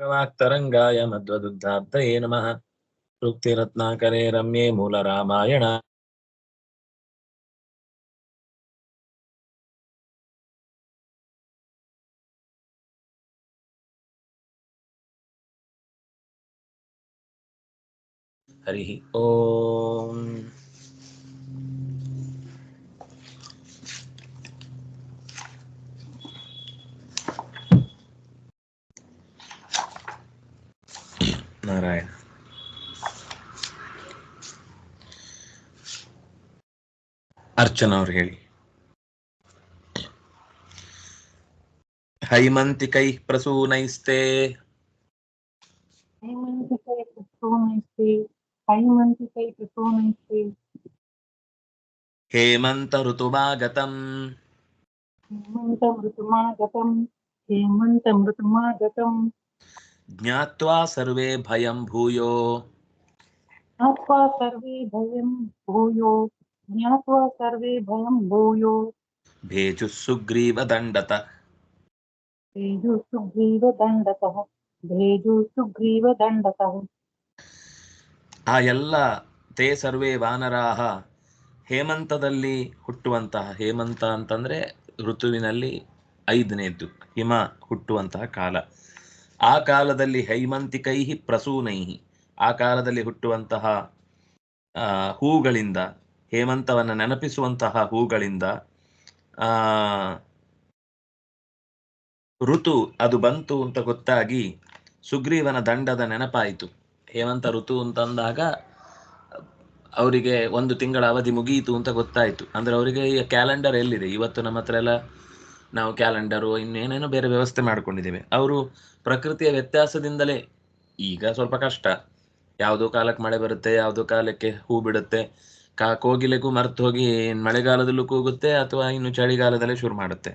वाक्तरङ्गाय मध्वदुग्धाब्दये नमः। सूक्तिरत्नाकरे रम्ये मूलरामायण। हरिः ॐ ನಾರಾಯಣ ಅರ್ಚನಾ ಅವ್ರು ಹೇಳಿ ಹೈಮಂತಿಕೈ ಪ್ರಸೂನೈಸ್ತೆ ಹೈಮಂತಿಕೈ ಪ್ರಸೂನೈಸ್ತೆ ಹೈಮಂತಿಕೈ ಪ್ರಸೂನೈಸ್ತೆ ಹೇಮಂತ ಋತುಮಾಗತಂ ಹೇಮಂತ ಮೃತುಮಾಗತಂ ಹೇಮಂತ ಮೃತುಮಾಗತಂ ಜ್ಞಾತ್ವಾ ಸರ್ವೇ ಭಯಂ ಭೂಯೋ ಜ್ಞಾತ್ವಾ ಸರ್ವೇ ಭಯಂ ಭೂಯೋ ಜ್ಞಾತ್ವಾ ಸರ್ವೇ ಭಯಂ ಭೂಯೋ ಭೇಜು ಸುಗ್ರೀವ ದಂಡತ ಭೇಜು ಸುಗ್ರೀವ ದಂಡತ ಭೇಜು ಸುಗ್ರೀವ ದಂಡತ ಆ ಎಲ್ಲ ತೇ ಸರ್ವೇ ವಾನರಾಹ ಹೇಮಂತದಲ್ಲಿ ಹುಟ್ಟುವಂತಹ ಹೇಮಂತ ಅಂತಂದ್ರೆ ಋತುವಿನಲ್ಲಿ ಐದನೇದ್ದು ಹಿಮ ಹುಟ್ಟುವಂತಹ ಕಾಲ. ಆ ಕಾಲದಲ್ಲಿ ಹೈಮಂತಿಕೈ ಪ್ರಸೂನೈಹಿ ಆ ಕಾಲದಲ್ಲಿ ಹುಟ್ಟುವಂತಹ ಹೂಗಳಿಂದ, ಹೇಮಂತವನ್ನು ನೆನಪಿಸುವಂತಹ ಹೂಗಳಿಂದ ಋತು ಅದು ಬಂತು ಅಂತ ಗೊತ್ತಾಗಿ ಸುಗ್ರೀವನ ದಂಡದ ನೆನಪಾಯಿತು. ಹೇಮಂತ ಋತು ಅಂತಂದಾಗ ಅವರಿಗೆ ಒಂದು ತಿಂಗಳ ಅವಧಿ ಮುಗಿಯಿತು ಅಂತ ಗೊತ್ತಾಯಿತು. ಅಂದ್ರೆ ಅವರಿಗೆ ಈ ಕ್ಯಾಲೆಂಡರ್ ಎಲ್ಲಿದೆ? ಇವತ್ತು ನಮ್ಮ ಹತ್ರ ಎಲ್ಲ ನಾವು ಕ್ಯಾಲೆಂಡರು, ಇನ್ನೇನೇನೋ ಬೇರೆ ವ್ಯವಸ್ಥೆ ಮಾಡ್ಕೊಂಡಿದ್ದೇವೆ. ಅವರು ಪ್ರಕೃತಿಯ ವ್ಯತ್ಯಾಸದಿಂದಲೇ ಈಗ ಸ್ವಲ್ಪ ಕಷ್ಟ. ಯಾವುದೋ ಕಾಲಕ್ಕೆ ಮಳೆ ಬರುತ್ತೆ, ಯಾವುದೋ ಕಾಲಕ್ಕೆ ಹೂ ಬಿಡುತ್ತೆ. ಕಾ, ಕೋಗಿಲೆಗೂ ಮರ್ತು ಹೋಗಿ ಮಳೆಗಾಲದಲ್ಲೂ ಕೂಗುತ್ತೆ ಅಥವಾ ಇನ್ನು ಚಳಿಗಾಲದಲ್ಲೇ ಶುರು ಮಾಡುತ್ತೆ.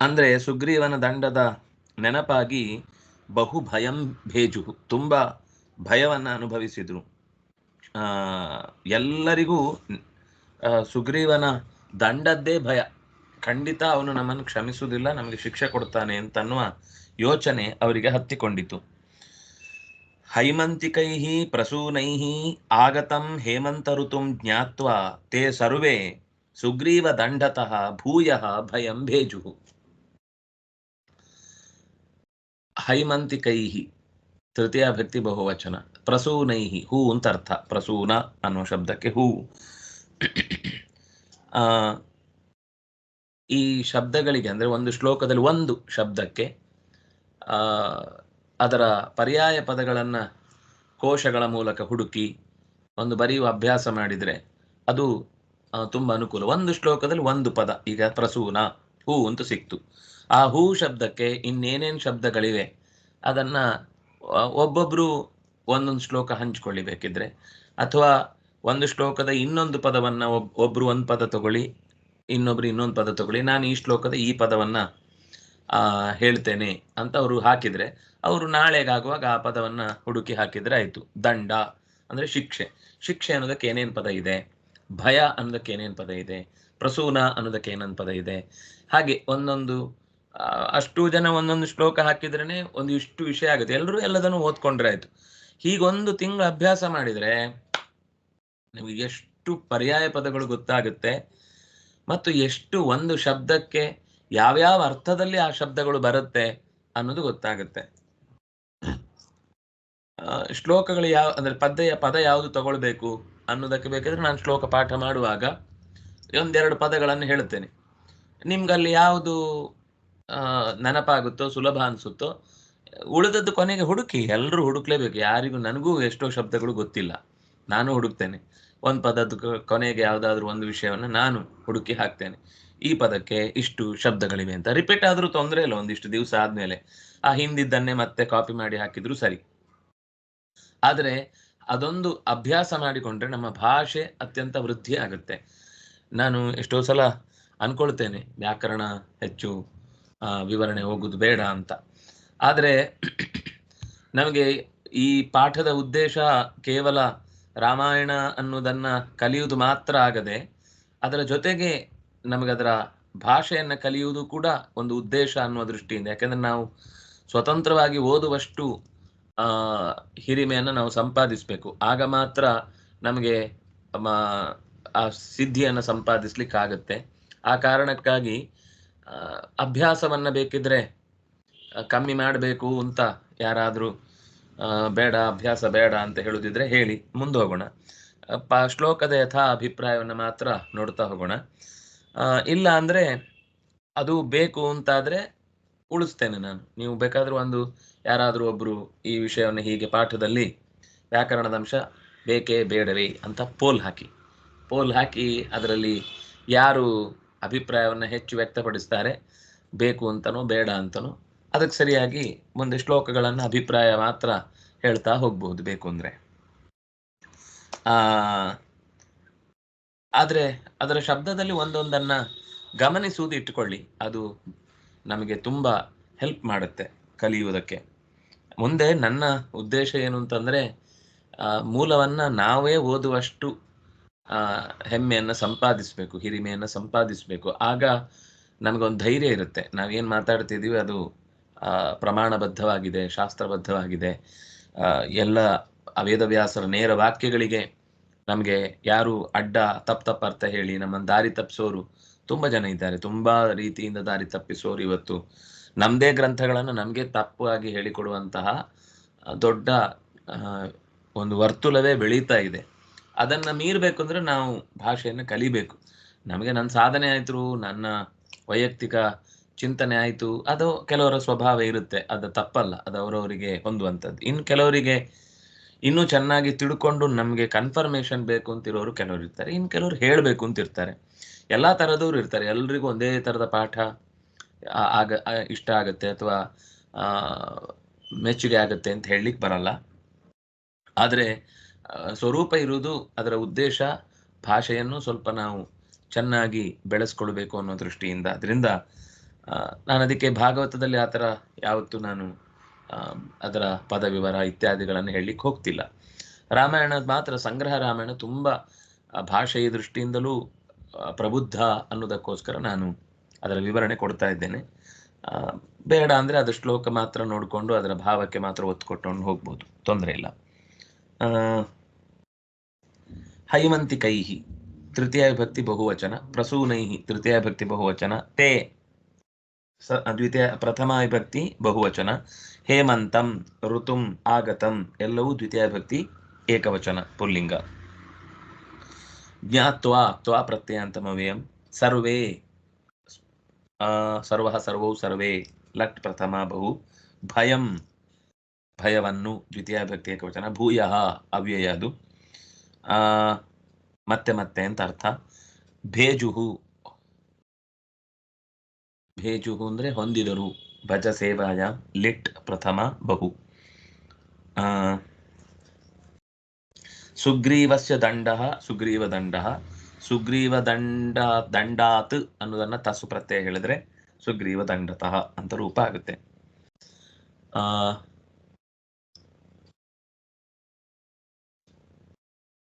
ಅಂದ್ರೆ ಸುಗ್ರೀವನ ದಂಡದ ನೆನಪಾಗಿ ಬಹು ಭಯಂ ಭೇಜು, ತುಂಬಾ ಭಯವನ್ನ ಅನುಭವಿಸಿದ್ರು. ಆ, ಎಲ್ಲರಿಗೂ ಸುಗ್ರೀವನ ದಂಡದ್ದೇ ಭಯ. ಖಂಡಿತ ಅವನು ನಮ್ಮನ್ನು ಕ್ಷಮಿಸುವುದಿಲ್ಲ, ನಮಗೆ ಶಿಕ್ಷೆ ಕೊಡ್ತಾನೆ ಅಂತನ್ನುವ ಯೋಚನೆ ಅವರಿಗೆ ಹತ್ತಿಕೊಂಡಿತು. ಹೈಮಂತಿಕೈ ಪ್ರಸೂನೈ ಆಗತಂ ಹೇಮಂತ ಋತುಂ ಜ್ಞಾತ್ವ ತೇ ಸರ್ವೇ ಸುಗ್ರೀವ ದಂಡತಃ ಭೂಯ ಭಯಂ ಭೇಜು. ಹೈಮಂತಿಕೈ ತೃತೀಯ ಭಕ್ತಿ ಬಹುವಚನ. ಪ್ರಸೂನೈ ಹೂ ಅಂತ ಅರ್ಥ. ಪ್ರಸೂನ ಅನ್ನೋ ಶಬ್ದಕ್ಕೆ ಹೂ. ಈ ಶಬ್ದಗಳಿಗೆ ಅಂದ್ರೆ ಒಂದು ಶ್ಲೋಕದಲ್ಲಿ ಒಂದು ಶಬ್ದಕ್ಕೆ ಅದರ ಪರ್ಯಾಯ ಪದಗಳನ್ನು ಕೋಶಗಳ ಮೂಲಕ ಹುಡುಕಿ ಒಂದು ಬರೆಯುವ ಅಭ್ಯಾಸ ಮಾಡಿದ್ರೆ ಅದು ತುಂಬ ಅನುಕೂಲ. ಒಂದು ಶ್ಲೋಕದಲ್ಲಿ ಒಂದು ಪದ, ಈಗ ಪ್ರಸೂನ, ಹೂ ಅಂತ ಸಿಕ್ತು. ಆ ಹೂ ಶಬ್ದಕ್ಕೆ ಇನ್ನೇನೇನು ಶಬ್ದಗಳಿವೆ, ಅದನ್ನ ಒಬ್ಬೊಬ್ಬರು ಒಂದೊಂದು ಶ್ಲೋಕ ಹಂಚ್ಕೊಳ್ಳಿ ಬೇಕಿದ್ರೆ ಅಥವಾ ಒಂದು ಶ್ಲೋಕದ ಇನ್ನೊಂದು ಪದವನ್ನ ಒಬ್ ಒಬ್ಬರು ಒಂದು ಪದ ತಗೊಳ್ಳಿ ಇನ್ನೊಬ್ರು ಇನ್ನೊಂದು ಪದ ತಗೊಳ್ಳಿ, ನಾನು ಈ ಶ್ಲೋಕದ ಈ ಪದವನ್ನ, ಆ, ಹೇಳ್ತೇನೆ ಅಂತ ಅವರು ಹಾಕಿದ್ರೆ, ಅವರು ನಾಳೆಗಾಗುವಾಗ ಆ ಪದವನ್ನ ಹುಡುಕಿ ಹಾಕಿದ್ರೆ ಆಯ್ತು. ದಂಡ ಅಂದ್ರೆ ಶಿಕ್ಷೆ. ಶಿಕ್ಷೆ ಅನ್ನೋದಕ್ಕೆ ಏನೇನು ಪದ ಇದೆ? ಭಯ ಅನ್ನೋದಕ್ಕೆ ಏನೇನು ಪದ ಇದೆ? ಪ್ರಸೂನ ಅನ್ನೋದಕ್ಕೆ ಏನೇನ್ ಪದ ಇದೆ? ಹಾಗೆ ಒಂದೊಂದು ಅಷ್ಟು ಜನ ಒಂದೊಂದು ಶ್ಲೋಕ ಹಾಕಿದ್ರೇನೆ ಒಂದು ಇಷ್ಟು ವಿಷಯ ಆಗುತ್ತೆ. ಎಲ್ಲರೂ ಎಲ್ಲದನ್ನು ಓದ್ಕೊಂಡ್ರೆ ಆಯ್ತು. ಹೀಗೊಂದು ತಿಂಗಳು ಅಭ್ಯಾಸ ಮಾಡಿದ್ರೆ, ನಿಮಗೆ ಎಷ್ಟು ಪರ್ಯಾಯ ಪದಗಳು ಗೊತ್ತಾಗುತ್ತೆ? ಮತ್ತು ಎಷ್ಟು ಒಂದು ಶಬ್ದಕ್ಕೆ ಯಾವ್ಯಾವ ಅರ್ಥದಲ್ಲಿ ಆ ಶಬ್ದಗಳು ಬರುತ್ತೆ ಅನ್ನೋದು ಗೊತ್ತಾಗುತ್ತೆ. ಶ್ಲೋಕಗಳು ಯಾವ, ಅಂದ್ರೆ ಪದ್ಯ, ಪದ ಯಾವುದು ತಗೊಳ್ಬೇಕು ಅನ್ನೋದಕ್ಕೆ ಬೇಕಾದ್ರೆ ನಾನು ಶ್ಲೋಕ ಪಾಠ ಮಾಡುವಾಗ ಒಂದೆರಡು ಪದಗಳನ್ನು ಹೇಳ್ತೇನೆ ನಿಮ್ಗಲ್ಲಿ ಯಾವುದು ನೆನಪಾಗುತ್ತೋ, ಸುಲಭ ಅನ್ಸುತ್ತೋ, ಉಳಿದದ್ದು ಕೊನೆಗೆ ಹುಡುಕಿ, ಎಲ್ಲರೂ ಹುಡುಕ್ಲೇಬೇಕು, ಯಾರಿಗೂ ನನಗೂ ಎಷ್ಟೋ ಶಬ್ದಗಳು ಗೊತ್ತಿಲ್ಲ. ನಾನು ಹುಡುಕ್ತೇನೆ. ಒಂದು ಪದದ ಕೊನೆಗೆ ಯಾವುದಾದ್ರೂ ಒಂದು ವಿಷಯವನ್ನು ನಾನು ಹುಡುಕಿ ಹಾಕ್ತೇನೆ. ಈ ಪದಕ್ಕೆ ಇಷ್ಟು ಶಬ್ದಗಳಿವೆ ಅಂತ. ರಿಪೀಟ್ ಆದ್ರೂ ತೊಂದರೆ ಇಲ್ಲ, ಒಂದಿಷ್ಟು ದಿವಸ ಆದ್ಮೇಲೆ. ಆ ಹಿಂದಿದ್ದನ್ನೇ ಮತ್ತೆ ಕಾಪಿ ಮಾಡಿ ಹಾಕಿದ್ರು ಸರಿ. ಆದರೆ ಅದೊಂದು ಅಭ್ಯಾಸ ಮಾಡಿಕೊಂಡ್ರೆ ನಮ್ಮ ಭಾಷೆ ಅತ್ಯಂತ ವೃದ್ಧಿ ಆಗುತ್ತೆ. ನಾನು ಎಷ್ಟೋ ಸಲ ಅನ್ಕೊಳ್ತೇನೆ, ವ್ಯಾಕರಣ ಹೆಚ್ಚು ವಿವರಣೆ ಹೋಗುದು ಬೇಡ ಅಂತ. ಆದರೆ ನಮಗೆ ಈ ಪಾಠದ ಉದ್ದೇಶ ಕೇವಲ ರಾಮಾಯಣ ಅನ್ನೋದನ್ನ ಕಲಿಯುವುದು ಮಾತ್ರ ಆಗದೆ, ಅದರ ಜೊತೆಗೆ ನಮಗದರ ಭಾಷೆಯನ್ನು ಕಲಿಯುವುದು ಕೂಡ ಒಂದು ಉದ್ದೇಶ ಅನ್ನುವ ದೃಷ್ಟಿಯಿಂದ, ಯಾಕೆಂದ್ರೆ ನಾವು ಸ್ವತಂತ್ರವಾಗಿ ಓದುವಷ್ಟು ಹಿರಿಮೆಯನ್ನು ನಾವು ಸಂಪಾದಿಸಬೇಕು. ಆಗ ಮಾತ್ರ ನಮಗೆ ಆ ಸಿದ್ಧಿಯನ್ನು ಸಂಪಾದಿಸ್ಲಿಕ್ಕಾಗತ್ತೆ ಆ ಕಾರಣಕ್ಕಾಗಿ ಅಭ್ಯಾಸವನ್ನ ಬೇಕಿದ್ರೆ ಕಮ್ಮಿ ಮಾಡಬೇಕು ಅಂತ ಯಾರಾದರೂ ಬೇಡ, ಅಭ್ಯಾಸ ಬೇಡ ಅಂತ ಹೇಳುದಿದ್ರೆ ಹೇಳಿ, ಮುಂದೆ ಹೋಗೋಣ. ಪ, ಶ್ಲೋಕದ ಯಥಾ ಅಭಿಪ್ರಾಯವನ್ನು ಮಾತ್ರ ನೋಡ್ತಾ ಹೋಗೋಣ. ಇಲ್ಲ ಅಂದ್ರೆ ಅದು ಬೇಕು ಅಂತಾದ್ರೆ ಉಳಿಸ್ತೇನೆ ನಾನು. ನೀವು ಬೇಕಾದ್ರೂ ಒಂದು, ಯಾರಾದರೂ ಒಬ್ರು ಈ ವಿಷಯವನ್ನು ಹೀಗೆ ಪಾಠದಲ್ಲಿ ವ್ಯಾಕರಣದ ಅಂಶ ಬೇಕೇ ಬೇಡವೇ ಅಂತ ಪೋಲ್ ಹಾಕಿ. ಪೋಲ್ ಹಾಕಿ ಅದರಲ್ಲಿ ಯಾರು ಅಭಿಪ್ರಾಯವನ್ನು ಹೆಚ್ಚು ವ್ಯಕ್ತಪಡಿಸ್ತಾರೆ, ಬೇಕು ಅಂತನೋ ಬೇಡ ಅಂತನೋ ಅದಕ್ಕೆ ಸರಿಯಾಗಿ ಮುಂದೆ ಶ್ಲೋಕಗಳನ್ನು ಅಭಿಪ್ರಾಯ ಮಾತ್ರ ಹೇಳ್ತಾ ಹೋಗ್ಬಹುದು ಬೇಕು ಅಂದ್ರೆ. ಆ ಆದ್ರೆ ಅದರ ಶಬ್ದದಲ್ಲಿ ಒಂದೊಂದನ್ನ ಗಮನಿಸುವುದು ಇಟ್ಟುಕೊಳ್ಳಿ. ಅದು ನಮಗೆ ತುಂಬಾ ಹೆಲ್ಪ್ ಮಾಡುತ್ತೆ ಕಲಿಯುವುದಕ್ಕೆ. ಮುಂದೆ ನನ್ನ ಉದ್ದೇಶ ಏನು ಅಂತಂದ್ರೆ ಆ, ಮೂಲವನ್ನ ನಾವೇ ಓದುವಷ್ಟು ಆ, ಹೆಮ್ಮೆಯನ್ನ ಸಂಪಾದಿಸ್ಬೇಕು ಹಿರಿಮೆಯನ್ನ ಸಂಪಾದಿಸ್ಬೇಕು. ಆಗ ನಮಗೊಂದು ಧೈರ್ಯ ಇರುತ್ತೆ. ನಾವೇನ್ ಮಾತಾಡ್ತಿದ್ದೀವಿ ಅದು ಪ್ರಮಾಣಬದ್ಧವಾಗಿದೆ ಶಾಸ್ತ್ರಬದ್ಧವಾಗಿದೆ. ಎಲ್ಲ ವೇದವ್ಯಾಸರ ನೇರ ವಾಕ್ಯಗಳಿಗೆ ನಮಗೆ ಯಾರು ಅಡ್ಡ ತಪ್ಪು ತಪ್ಪು ಅರ್ಥ ಹೇಳಿ ನಮ್ಮನ್ನು ದಾರಿ ತಪ್ಪಿಸೋರು ತುಂಬಾ ಜನ ಇದ್ದಾರೆ. ತುಂಬಾ ರೀತಿಯಿಂದ ದಾರಿ ತಪ್ಪಿಸೋರು ಇವತ್ತು. ನಮ್ಮದೇ ಗ್ರಂಥಗಳನ್ನು ನಮಗೆ ತಪ್ಪಾಗಿ ಹೇಳಿಕೊಡುವಂತಹ ಆ, ದೊಡ್ಡ ಒಂದು ವರ್ತುಲವೇ ಬೆಳೀತಾ ಇದೆ. ಅದನ್ನ ಮೀರಬೇಕು ಅಂದ್ರೆ ನಾವು ಭಾಷೆಯನ್ನು ಕಲಿಬೇಕು. ನಮಗೆ ನನ್ನ ಸಾಧನೆ ಆಯ್ತು ನನ್ನ ವೈಯಕ್ತಿಕ ಚಿಂತನೆ ಆಯ್ತು. ಅದು ಕೆಲವರ ಸ್ವಭಾವ ಇರುತ್ತೆ. ಅದು ತಪ್ಪಲ್ಲ. ಅದು ಅವರವರಿಗೆ ಹೊಂದುವಂಥದ್ದು. ಇನ್ನು ಕೆಲವರಿಗೆ ಇನ್ನೂ ಚೆನ್ನಾಗಿ ತಿಳ್ಕೊಂಡು ನಮಗೆ ಕನ್ಫರ್ಮೇಶನ್ ಬೇಕು ಅಂತಿರೋರು ಕೆಲವರು ಇರ್ತಾರೆ. ಇನ್ನು ಕೆಲವರು ಹೇಳಬೇಕು ಅಂತ ಇರ್ತಾರೆ ಎಲ್ಲಾ ತರದವ್ರು ಇರ್ತಾರೆ. ಎಲ್ರಿಗೂ ಒಂದೇ ತರದ ಪಾಠ ಆಗ ಇಷ್ಟ ಆಗುತ್ತೆ ಅಥವಾ ಮೆಚ್ಚುಗೆ ಆಗುತ್ತೆ ಅಂತ ಹೇಳಲಿಕ್ಕೆ ಬರಲ್ಲ. ಆದರೆ ಸ್ವರೂಪ ಇರುವುದು ಅದರ ಉದ್ದೇಶ, ಭಾಷೆಯನ್ನು ಸ್ವಲ್ಪ ನಾವು ಚೆನ್ನಾಗಿ ಬೆಳೆಸ್ಕೊಳ್ಬೇಕು ಅನ್ನೋ ದೃಷ್ಟಿಯಿಂದ. ಅದರಿಂದ ನಾನು ಅದಕ್ಕೆ ಭಾಗವತದಲ್ಲಿ ಆ ಥರ ಯಾವತ್ತೂ ನಾನು ಅದರ ಪದವಿವರ ಇತ್ಯಾದಿಗಳನ್ನು ಹೇಳಲಿಕ್ಕೆ ಹೋಗ್ತಿಲ್ಲ. ರಾಮಾಯಣ ಮಾತ್ರ ಸಂಗ್ರಹ ರಾಮಾಯಣ ತುಂಬ ಭಾಷೆಯ ದೃಷ್ಟಿಯಿಂದಲೂ ಪ್ರಬುದ್ಧ ಅನ್ನೋದಕ್ಕೋಸ್ಕರ ನಾನು ಅದರ ವಿವರಣೆ ಕೊಡ್ತಾ ಇದ್ದೇನೆ. ಬೇಡ ಅಂದರೆ ಅದು ಶ್ಲೋಕ ಮಾತ್ರ ನೋಡಿಕೊಂಡು ಅದರ ಭಾವಕ್ಕೆ ಮಾತ್ರ ಒತ್ತು ಕೊಟ್ಟುಕೊಂಡು ಹೋಗ್ಬೋದು. ತೊಂದರೆ ಇಲ್ಲ. ಹೈಮಂತಿಕೈಹಿ ತೃತೀಯ ವಿಭಕ್ತಿ ಬಹುವಚನ, ಪ್ರಸೂನೈಹಿ, ತೃತೀಯ ವಿಭಕ್ತಿ ಬಹುವಚನ, ತೇ ಸ ದ್ವಿತೀಯ ಪ್ರಥಮ ವಿಭಕ್ತಿ ಬಹುವಚನ. ಹೇಮಂತಂ, ಋತುಂ, ಆಗತಂ, ಎಲ್ಲವೂ ದ್ವಿತೀಯ ವಿಭಕ್ತಿ ಏಕವಚನ, ಪುಲ್ಲಿಂಗ. ಜ್ಞಾತ್ವಾ ತ್ವಾ ಪ್ರತ್ಯಯಾಂತಮವ್ಯಯಂ. ಸರ್ವೇ ಸರ್ವ ಸರ್ವೌ ಸರ್ವೇ, ಲಟ್ ಪ್ರಥಮ ಬಹು. ಭಯಂ, ಭಯವನ್ನು ದ್ವಿತೀಯ ವಿಭಕ್ತಿ ಏಕವಚನ, ಭೂಯ ಅವ್ಯಯ ಅದು ಮತ್ತೆ ಮತ್ತೆ ಅಂತ ಅರ್ಥ. ಭೇಜುಹು ಭೇಜುಹು ಅಂದ್ರೆ ಹೊಂದಿದರು. ಭಜ ಸೇವಾಯ, ಲಿಟ್ ಪ್ರಥಮ ಬಹು. ಸುಗ್ರೀವಸ್ಯ ದಂಡ, ಸುಗ್ರೀವ ದಂಡ. ಸುಗ್ರೀವ ದಂಡ, ದಂಡಾತ್ ಅನ್ನೋದನ್ನ ತಸು ಪ್ರತ್ಯಯ ಹೇಳಿದ್ರೆ ಸುಗ್ರೀವ ದಂಡತಃ ಅಂತ ರೂಪ ಆಗುತ್ತೆ. ಆ,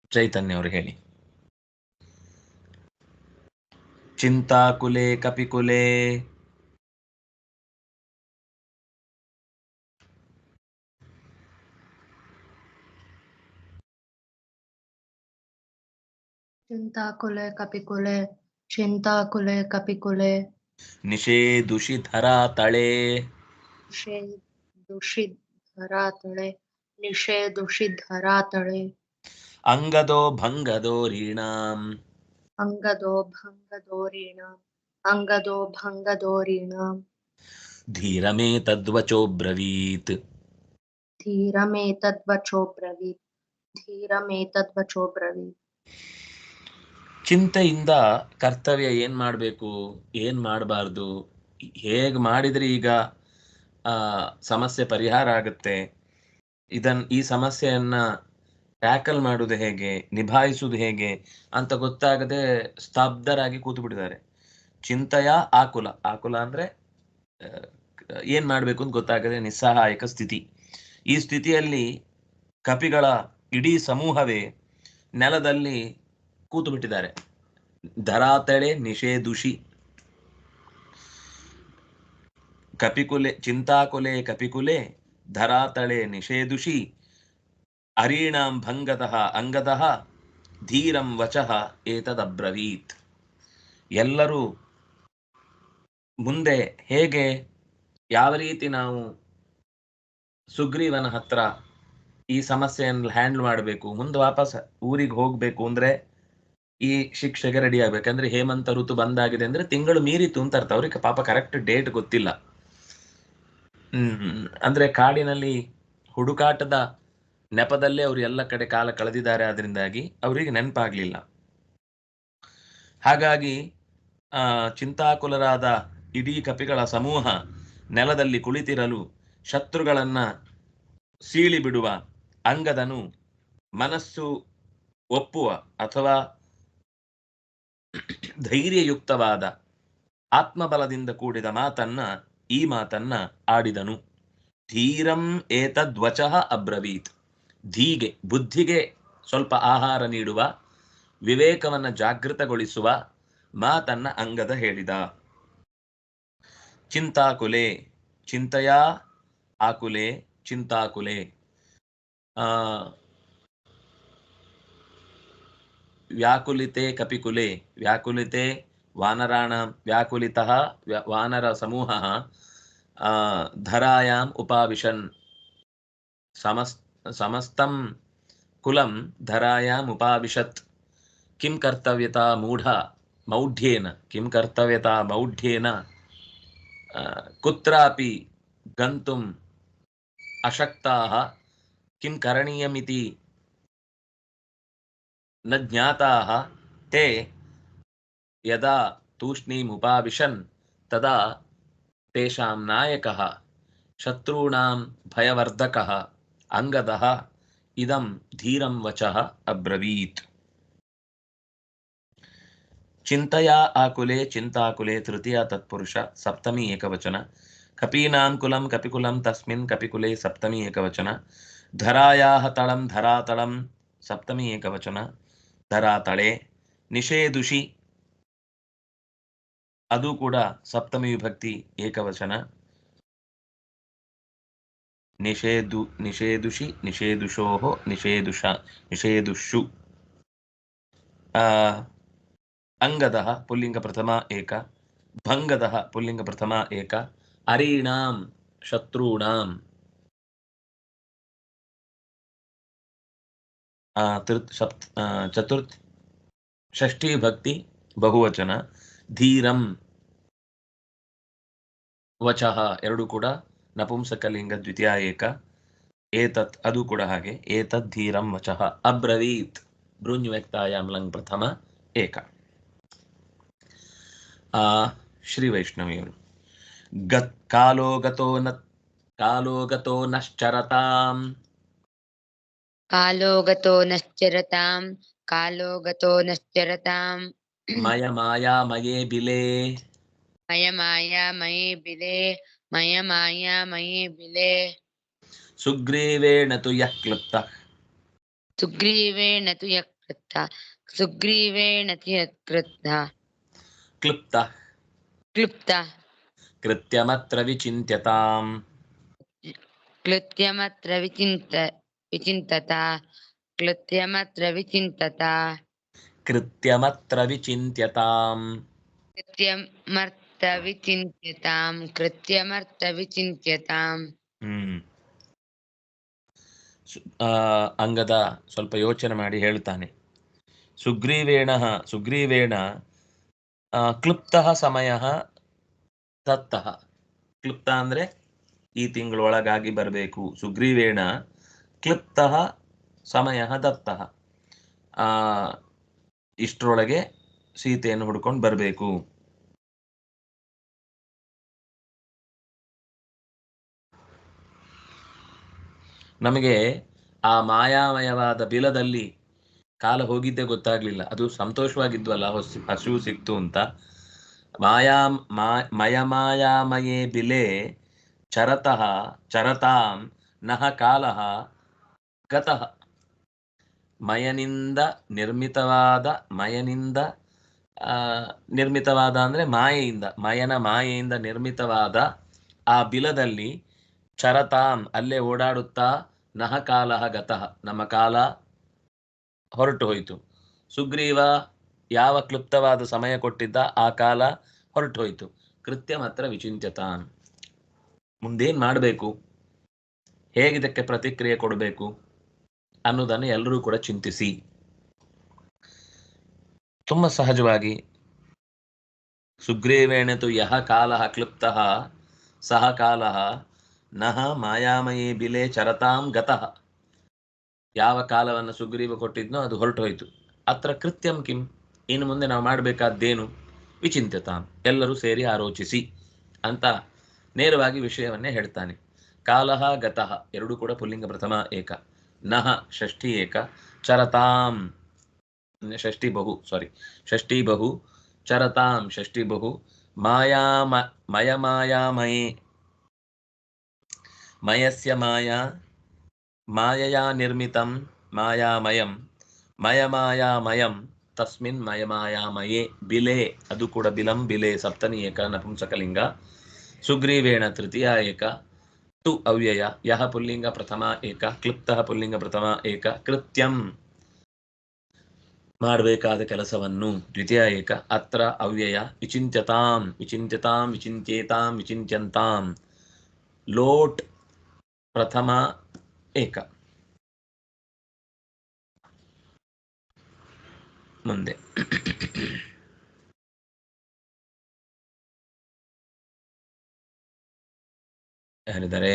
ಚೈತನ್ಯ ಅವರು ಹೇಳಿ. ಚಿಂತಾಕುಲೆ ಕಪಿಕುಲೆ चिंताकुले कपिकुले चिंताकुले कपिकुले। निशे दुषि धरा तले निशे दुषि धरा तले निशे दुषि धरा तले अंगदो भंगदो निषेदुषिधरा अंगदो भंगदो तळे अंगदो भंगदो अङ्गदो धीरमे तद्वचो ब्रवीत। धीरमे तद्वचो ब्रवीत धीरमे तद्वचो ब्रवीत। ಚಿಂತೆಯಿಂದ ಕರ್ತವ್ಯ ಏನ್ ಮಾಡಬೇಕು, ಏನ್ ಮಾಡಬಾರ್ದು, ಹೇಗೆ ಮಾಡಿದ್ರೆ ಈಗ ಸಮಸ್ಯೆ ಪರಿಹಾರ ಆಗುತ್ತೆ, ಇದನ್, ಈ ಸಮಸ್ಯೆಯನ್ನ ಟ್ಯಾಕಲ್ ಮಾಡುವುದು ಹೇಗೆ, ನಿಭಾಯಿಸುವುದು ಹೇಗೆ ಅಂತ ಗೊತ್ತಾಗದೆ ಸ್ತಬ್ಧರಾಗಿ ಕೂತು ಬಿಟ್ಟಿದ್ದಾರೆ ಚಿಂತೆಯ ಆಕುಲ ಆಕುಲ ಅಂದ್ರೆ ಏನ್ ಮಾಡ್ಬೇಕು ಅಂತ ಗೊತ್ತಾಗದೆ ನಿಸ್ಸಹಾಯಕ ಸ್ಥಿತಿ. ಈ ಸ್ಥಿತಿಯಲ್ಲಿ ಕಪಿಗಳ ಇಡೀ ಸಮೂಹವೇ ನೆಲದಲ್ಲಿ ಕೂತು ಬಿಟ್ಟಿದ್ದಾರೆ ಧರಾತಳೆ ನಿಷೇಧುಷಿ. ಕಪಿಕುಲೆ, ಚಿಂತಾಕುಲೆ ಕಪಿಕುಲೆ, ಧರಾತಳೆ ನಿಷೇಧುಷಿ. ಅರೀಣಾಂ ಭಂಗತಃ ಅಂಗತಃ, ಧೀರಂ ವಚಃ ಏತದಬ್ರವೀತ್. ಎಲ್ಲರೂ ಮುಂದೆ ಹೇಗೆ, ಯಾವ ರೀತಿ ನಾವು ಸುಗ್ರೀವನ ಹತ್ರ ಈ ಸಮಸ್ಯೆಯನ್ನು ಹ್ಯಾಂಡಲ್ ಮಾಡಬೇಕು, ಮುಂದೆ ವಾಪಸ್ ಊರಿಗೆ ಹೋಗ್ಬೇಕು ಅಂದ್ರೆ ಈ ಶಿಕ್ಷೆಗೆ ರೆಡಿ ಆಗ್ಬೇಕಂದ್ರೆ ಹೇಮಂತ ಋತು ಬಂದಾಗಿದೆ ಅಂದ್ರೆ ತಿಂಗಳು ಮೀರಿತು ಅಂತ ಅರ್ಥ. ಅವ್ರಿಗೆ ಪಾಪ ಕರೆಕ್ಟ್ ಡೇಟ್ ಗೊತ್ತಿಲ್ಲ. ಹ್ಮ್ ಅಂದ್ರೆ ಕಾಡಿನಲ್ಲಿ ಹುಡುಕಾಟದ ನೆಪದಲ್ಲೇ ಅವ್ರು ಎಲ್ಲ ಕಡೆ ಕಾಲ ಕಳೆದಿದ್ದಾರೆ ಅದರಿಂದಾಗಿ ಅವರಿಗೆ ನೆನಪಾಗ್ಲಿಲ್ಲ. ಹಾಗಾಗಿ, ಆ, ಚಿಂತಾಕುಲರಾದ ಇಡೀ ಕಪಿಗಳ ಸಮೂಹ ನೆಲದಲ್ಲಿ ಕುಳಿತಿರಲು ಶತ್ರುಗಳನ್ನ ಸೀಳಿ ಬಿಡುವ ಅಂಗದನು ಮನಸ್ಸು ಒಪ್ಪುವ ಅಥವಾ ಧೈರ್ಯಯುಕ್ತವಾದ ಆತ್ಮಬಲದಿಂದ ಕೂಡಿದ ಮಾತನ್ನ, ಈ ಮಾತನ್ನ ಆಡಿದನು. ಧೀರಂ ಏತದ್ವಚಃ ಅಬ್ರವೀತ್. ಧೀಗೆ, ಬುದ್ಧಿಗೆ ಸ್ವಲ್ಪ ಆಹಾರ ನೀಡುವ, ವಿವೇಕವನ್ನ ಜಾಗೃತಗೊಳಿಸುವ ಮಾತನ್ನ ಅಂಗದ ಹೇಳಿದ. ಚಿಂತಾಕುಲೆ, ಚಿಂತೆಯ, ಆಕುಲೆ, ಚಿಂತಾಕುಲೆ. ಆ व्याकुलिते कपिकुले, व्याकुलिते वानराणां, व्याकुलितः वानरसमूहः धरायाम् उपाविशन्। समस्त समस्तं कुलं धरायाम् उपाविशत्। किं कर्तव्यता मूढा? मौढ्येन। किं कर्तव्यता मौढ्येन? कुत्रापि गन्तुम् अशक्ताः? किं करणीयमिति न ज्ञाता, ते यदा तूष्णीमुपाविशन्, तदा तेषां नायकः, शत्रूणां भयवर्धकः, अङ्गदः, इदं धीरं वचः अब्रवीत्। चिन्तया आकुले, चिन्ताकुले, तृतीया तत्पुरुष, सप्तमी एकवचन। कपीनां कुलं, कपिकुलं, तस्मिन् कपिकुले, सप्तमी एकवचन। धरायाः तलं, धरातलं, सप्तमी एकवचन। ಧರಾತಳೆ ನಿಷೇಧುಷಿ. ಅದು ಕೂಡ ಸಪ್ತಮಿ ವಿಭಕ್ತಿ ಏಕವಚನ. ನಿಷೇಧು, ನಿಷೇಧುಷಿ ನಿಷೇಧುಷೋ, ನಿಷೇಧುಷ. ನಿಷೇಧುಷು ಅಂಗದ ಪುಲ್ಲಿಂಗ ಪ್ರಥಮ ಏಕ, ಭಂಗದ ಪುಲ್ಲಿಂಗ ಪ್ರಥಮ ಏಕ ಅರೀಣಾಂ ಶತ್ರೂಣಾಂ. ಚತುರ್ಥ್, ಷಷ್ಠಿ ಭಕ್ತಿ, ಬಹುವಚನ, ಧೀರಂ, ವಚಃ ಎರಡು ಕೂಡ ನಪುಂಸಕಲಿಂಗ ದ್ವಿತೀಯ ಏಕ, ಏತತ್, ಅದು ಕೂಡ ಹಾಗೆ, ಏತತ್ ಧೀರಂ ವಚಃ, ಅಬ್ರವೀತ್ ಬೃಂಜ್ ವ್ಯಕ್ತಾಯಾಮ್ ಲಂಗ್ ಪ್ರಥಮ ಏಕ. ಆ, ಶ್ರೀ ವೈಷ್ಣವಿಯವರು ಗತ್, ಕಾಲೋ ಗತೋ ನ ಕಾಲೋ ಗತೋ ನಶ್ಚರತಾಂ కాలోగతో నశ్చరతాం కాలోగతో నశ్చరతాం మయ మాయా మయే బిలే మయ మాయా మయే బిలే మయ మాయా మయే బిలే సుగ్రీవేణ తు యః క్లుప్త సుగ్రీవేణ తు యః క్లుప్త సుగ్రీవేణ తు యః క్లుప్త క్లుప్త క్లుప్త కృత్యమత్ర విచింత్యతాం క్లుత్యమత్ర విచింత विचिन्तता क्लृत्यमत्र विचिन्तता कृत्यमत्र विचिन्त्यताम् कृत्यमर्थ विचिन्त्यताम् कृत्यमर्थ विचिन्त्यताम् ಹ್ಮ್ ಸು- ಆ, ಅಂಗದ ಸ್ವಲ್ಪ ಯೋಚನೆ ಮಾಡಿ ಹೇಳ್ತಾನೆ ಸುಗ್ರೀವೇಣ ಸುಗ್ರೀವೇಣ ಕ್ಲುಪ್ತಃ ಸಮಯ ದತ್ತಃ ಕ್ಲುಪ್ತ ಅಂದ್ರೆ ಈ ತಿಂಗಳೊಳಗಾಗಿ ಬರಬೇಕು ಸುಗ್ರೀವೇಣ ಕ್ಲುಪ್ತಃ ಸಮಯ ದತ್ತ. ಇಷ್ಟರೊಳಗೆ ಸೀತೆಯನ್ನು ಹುಡ್ಕೊಂಡು ಬರಬೇಕು. ನಮಗೆ ಆ ಮಾಯಾಮಯವಾದ ಬಿಲದಲ್ಲಿ ಕಾಲ ಹೋಗಿದ್ದೇ ಗೊತ್ತಾಗ್ಲಿಲ್ಲ. ಅದು ಸಂತೋಷವಾಗಿದ್ವಲ್ಲ, ಹೊಸ, ಹಸಿವು ಸಿಕ್ತು ಅಂತ. ಮಾಯಾ, ಮಾ ಮಾಯಾಮಯೇ ಬಿಲೆ ಚರತಃ, ಚರತಾಂ ನಹ ಕಾಲಃ. ಗತಃ. ಮಯನಿಂದ ನಿರ್ಮಿತವಾದ ಮಯನಿಂದ ನಿರ್ಮಿತವಾದ ಅಂದ್ರೆ ಮಾಯೆಯಿಂದ, ಮಯನ ಮಾಯೆಯಿಂದ ನಿರ್ಮಿತವಾದ ಆ ಬಿಲದಲ್ಲಿ ಚರತಾಂ ಅಲ್ಲೇ ಓಡಾಡುತ್ತಾ ನಹ ಕಾಲ ಗತಃ. ನಮ್ಮ ಕಾಲ ಹೊರಟು ಹೋಯಿತು. ಸುಗ್ರೀವ ಯಾವ ಕ್ಲುಪ್ತವಾದ ಸಮಯ ಕೊಟ್ಟಿದ್ದ ಆ ಕಾಲ ಹೊರಟು ಹೋಯಿತು. ಕೃತ್ಯ ಮಾತ್ರ ವಿಚಿಂತ್ಯತಾನ್ ಮುಂದೇನು ಮಾಡಬೇಕು? ಹೇಗಿದಕ್ಕೆ ಪ್ರತಿಕ್ರಿಯೆ ಕೊಡಬೇಕು? ಅನ್ನೋದನ್ನು ಎಲ್ಲರೂ ಕೂಡ ಚಿಂತಿಸಿ. ತುಂಬ ಸಹಜವಾಗಿ ಸುಗ್ರೀವೇಣತು ಯಹ ಕಾಲ ಕ್ಲುಪ್ತ, ಸಹ ಕಾಲ ನಹ ಮಾಯಾಮಯೇ ಬಿಲೆ ಚರತಾಂ ಗತಃ. ಯಾವ ಕಾಲವನ್ನು ಸುಗ್ರೀವ ಕೊಟ್ಟಿದ್ನೋ ಅದು ಹೊರಟು ಹೋಯಿತು ಅತ್ರ ಕೃತ್ಯಂ ಕಿಂ? ಇನ್ನು ಮುಂದೆ ನಾವು ಮಾಡಬೇಕಾದ್ದೇನು? ವಿಚಿಂತತಾಂ ಎಲ್ಲರೂ ಸೇರಿ ಆಲೋಚಿಸಿ ಅಂತ ನೇರವಾಗಿ ವಿಷಯವನ್ನೇ ಹೇಳ್ತಾನೆ. ಕಾಲಹ ಗತಃ. ಎರಡೂ ಕೂಡ ಪುಲ್ಲಿಂಗ ಪ್ರಥಮ ಏಕ. ನಹ ಷಷ್ಠಿ ಏಕ ಚರತಾಂ ಷಷ್ಠಿ ಬಹು ಸಾರಿ ಷಷ್ಠಿ ಬಹು ಚರತಾಂ ಷಷ್ಠಿ ಬಹು ಮಾಯಾಮ ಮಯ ಮಾಯಾಮಯೇ ಮಯಸ್ಯ ಮಾಯಾ ಮಾಯಯಾ ನಿರ್ಮಿತಂ ಮಾಯಾಮಯಂ ಮಯಮಾಯಾಮಯಂ ತಸ್ಮಿನ್ ಮಯಮಾಯಾಮಯೇ ಬಿಲೆ ಅದು ಕೂಡ ಬಿಲಂ ಬಿಲೆ ಸಪ್ತನಿ ಏಕ ನಪುಂಸಕಲಿಂಗ ಸುಗ್ರೀವೇಣ ತೃತೀಯ ಏಕ ತು ಅವ್ಯಯ, ಯಹ ಪುಲ್ಲಿಂಗ ಪ್ರಥಮ ಏಕ, ಕ್ಲಿಪ್ತ ಪುಲ್ಲಿಂಗ ಪ್ರಥಮ ಏಕ, ಕೃತ್ಯಂ. ಮಾಡಬೇಕಾದ ಕೆಲಸವನ್ನು ದ್ವಿತೀಯ ಏಕ, ಅತ್ರ ಅವ್ಯಯ, ವಿಚಿಂತ್ಯತಾಂ ವಿಚಿಂತ್ಯತಾಂ, ವಿಚಿಂತ್ಯೇತಾಂ, ವಿಚಿಂತ್ಯಂತಾಂ. ಲೋಟ್ ಪ್ರಥಮ ಏಕ. ಮುಂದೆ. ಹೇಳಿದ್ದಾರೆ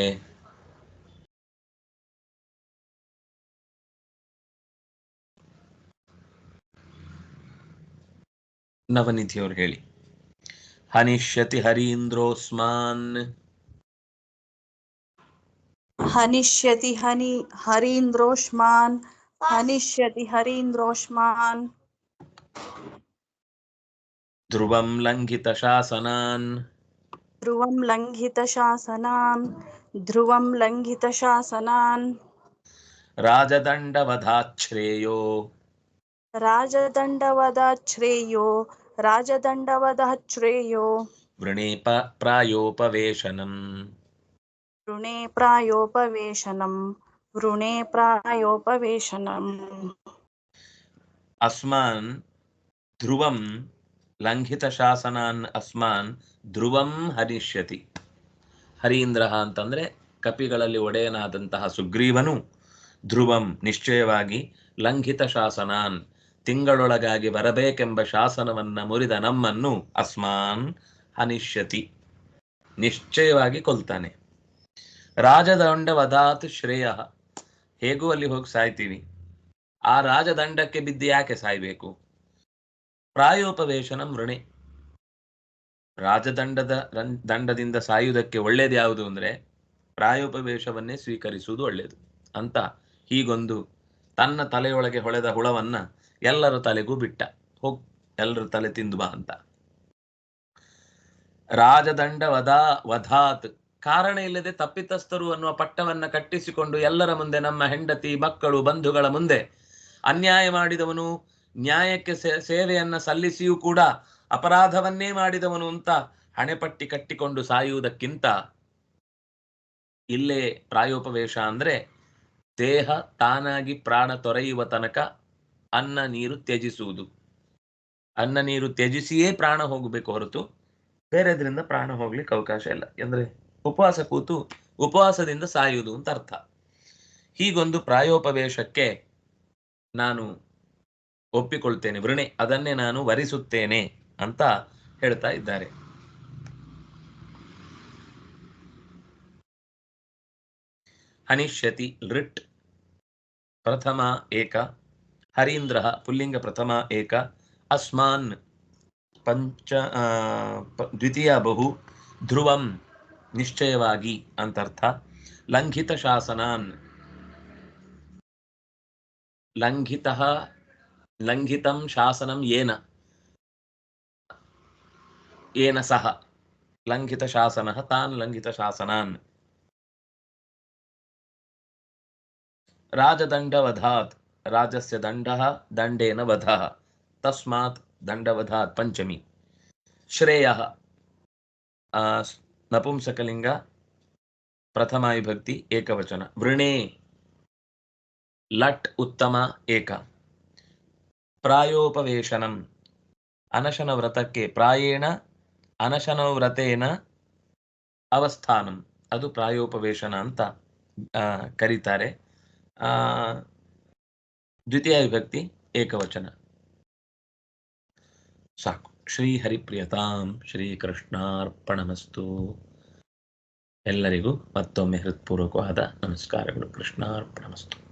ನವನಿಧಿಯವರು ಹೇಳಿ ಹನಿಷ್ಯತಿ ಹರೀಂದ್ರೋಸ್ಮಾನ್. ಹನಿಷ್ಯತಿ ಹನಿ ಹರೀಂದ್ರೋಷ್ಮಾನ್ ಹನಿಷ್ಯತಿ ಹರೀಂದ್ರೋಷ್ಮಾನ್ ಧ್ರುವಂ ಲಂಘಿತ ಶಾಸನಾನ್. ध्रुवं लङ्घितशासनान् ध्रुवं लङ्घितशासनान्। राजदण्डवधाच्छ्रेयो। राजदण्डवधाच्छ्रेयो राजदण्डवधाच्छ्रेयो। वृणीप प्रायोपवेशनम्। वृणे प्रायोपवेशनम् वृणे प्रायोपवेशनम्। अस्मान् ध्रुवं ಲಂಘಿತ ಶಾಸನಾನ್ ಅಸ್ಮಾನ್ ಧ್ರುವಂ ಹರಿಷ್ಯತಿ. ಹರೀಂದ್ರ ಅಂತಂದ್ರೆ ಕಪಿಗಳಲ್ಲಿ ಒಡೆಯನಾದಂತಹ ಸುಗ್ರೀವನು ಧ್ರುವಂ ನಿಶ್ಚಯವಾಗಿ ಲಂಘಿತ ಶಾಸನಾನ್ ತಿಂಗಳೊಳಗಾಗಿ ಬರಬೇಕೆಂಬ ಶಾಸನವನ್ನ ಮುರಿದ ನಮ್ಮನ್ನು ಅಸ್ಮಾನ್ ಹನಿಷ್ಯತಿ ನಿಶ್ಚಯವಾಗಿ ಕೊಲ್ತಾನೆ. ರಾಜದಂಡ ವದಾತ್ ಶ್ರೇಯ. ಹೇಗೂ ಅಲ್ಲಿ ಹೋಗಿ ಸಾಯ್ತೀವಿ? ಆ ರಾಜದಂಡಕ್ಕೆ ಬಿದ್ದು ಯಾಕೆ ಸಾಯ್ಬೇಕು? ಪ್ರಾಯೋಪವೇಶನಂ ವೃಣೆ. ರಾಜದಂಡದ ದಂಡದಿಂದ ಸಾಯುವುದಕ್ಕೆ ಒಳ್ಳೇದು ಯಾವುದು ಅಂದ್ರೆ ಪ್ರಾಯೋಪವೇಶವನ್ನೇ ಸ್ವೀಕರಿಸುವುದು ಒಳ್ಳೆಯದು ಅಂತ ಹೀಗೊಂದು ತನ್ನ ತಲೆಯೊಳಗೆ ಹೊಳೆದ ಹುಳವನ್ನ ಎಲ್ಲರ ತಲೆಗೂ ಬಿಟ್ಟ. ಹೋಗ್ ಎಲ್ಲರ ತಲೆ ತಿಂದು ಬಾ ಅಂತ. ರಾಜದಂಡ ವಧಾ ವಧಾತ್. ಕಾರಣ ಇಲ್ಲದೆ ತಪ್ಪಿತಸ್ಥರು ಅನ್ನುವ ಪಟ್ಟವನ್ನ ಕಟ್ಟಿಸಿಕೊಂಡು ಎಲ್ಲರ ಮುಂದೆ ನಮ್ಮ ಹೆಂಡತಿ, ಮಕ್ಕಳು, ಬಂಧುಗಳ ಮುಂದೆ ಅನ್ಯಾಯ ಮಾಡಿದವನು ನ್ಯಾಯಕ್ಕೆ ಸೇವೆಯನ್ನ ಸಲ್ಲಿಸಿಯೂ ಕೂಡ ಅಪರಾಧವನ್ನೇ ಮಾಡಿದವನು ಅಂತ ಹಣೆಪಟ್ಟಿ ಕಟ್ಟಿಕೊಂಡು ಸಾಯುವುದಕ್ಕಿಂತ ಇಲ್ಲೇ ಪ್ರಾಯೋಪವೇಶ ಅಂದ್ರೆ ದೇಹ ತಾನಾಗಿ ಪ್ರಾಣ ತೊರೆಯುವ ತನಕ ಅನ್ನ ನೀರು ತ್ಯಜಿಸುವುದು. ಅನ್ನ ನೀರು ತ್ಯಜಿಸಿಯೇ ಪ್ರಾಣ ಹೋಗಬೇಕು ಹೊರತು ಬೇರೆದ್ರಿಂದ ಪ್ರಾಣ ಹೋಗ್ಲಿಕ್ಕೆ ಅವಕಾಶ ಇಲ್ಲ. ಅಂದ್ರೆ ಉಪವಾಸ ಕೂತು ಉಪವಾಸದಿಂದ ಸಾಯುವುದು ಅಂತ ಅರ್ಥ. ಹೀಗೊಂದು ಪ್ರಾಯೋಪವೇಶಕ್ಕೆ ನಾನು ಒಪ್ಪಿಕೊಳ್ತೇನೆ. ವೃಣೆ, ಅದನ್ನೇ ನಾನು ವರಿಸುತ್ತೇನೆ ಅಂತ ಹೇಳ್ತಾ ಇದ್ದಾರೆ. ಹನಿಷ್ಯತಿ ಲೃಟ್, ಪ್ರಥಮ ಏಕ, ಹರೀಂದ್ರ ಪುಲ್ಲಿಂಗ ಪ್ರಥಮ ಏಕ, ಅಸ್ಮಾನ್ ಪಂಚ ದ್ವಿತೀಯ ಬಹು, ಧ್ರುವಂ ನಿಶ್ಚಯವಾಗಿ ಅಂತರ್ಥ, ಲಂಘಿತ ಶಾಸನಾನ್, ಲಂಘಿತ ಲಂಘಿತಂ ಶಾಸನಂ ಏನ ಏನ ಸಹ ಲಂಘಿತ ಶಾಸನ ತಾನ್ ಲಂಘಿತ ಶಾಸನಾನ್ ರಾಜದಂಡವಧಾತ್ ರಾಜಸ್ಯ ದಂಡಃ ದಂಡೇನ ವಧಃ ತಸ್ಮಾತ್ ದಂಡವಧಾತ್ ಪಂಚಮಿ ಶ್ರೇಯ ನಪುಂಸಕಲಿಂಗ ಪ್ರಥಮ ವಿಭಕ್ತಿ ಏಕವಚನ ವೃಣೇ ಲಟ್ ಉತ್ತಮ ಏಕ ಪ್ರಾಯೋಪವೇಶನಂ. ಅನಶನ ವ್ರತಕ್ಕೆ ಪ್ರಾಯೇಣ ಅನಶನ ವ್ರತೇನ ಅವಸ್ಥಾನಂ. ಅದು ಪ್ರಾಯೋಪವೇಶನ ಅಂತ ಕರೀತಾರೆ. ಆ, ದ್ವಿತೀಯ ವಿಭಕ್ತಿ ಏಕವಚನ. ಸಾಕು. ಶ್ರೀ ಹರಿಪ್ರಿಯತಾಂ ಶ್ರೀ ಕೃಷ್ಣಾರ್ಪಣಮಸ್ತು. ಎಲ್ಲರಿಗೂ ಮತ್ತೊಮ್ಮೆ ಹೃತ್ಪೂರ್ವಕವಾದ ನಮಸ್ಕಾರಗಳು. ಕೃಷ್ಣಾರ್ಪಣಮಸ್ತು.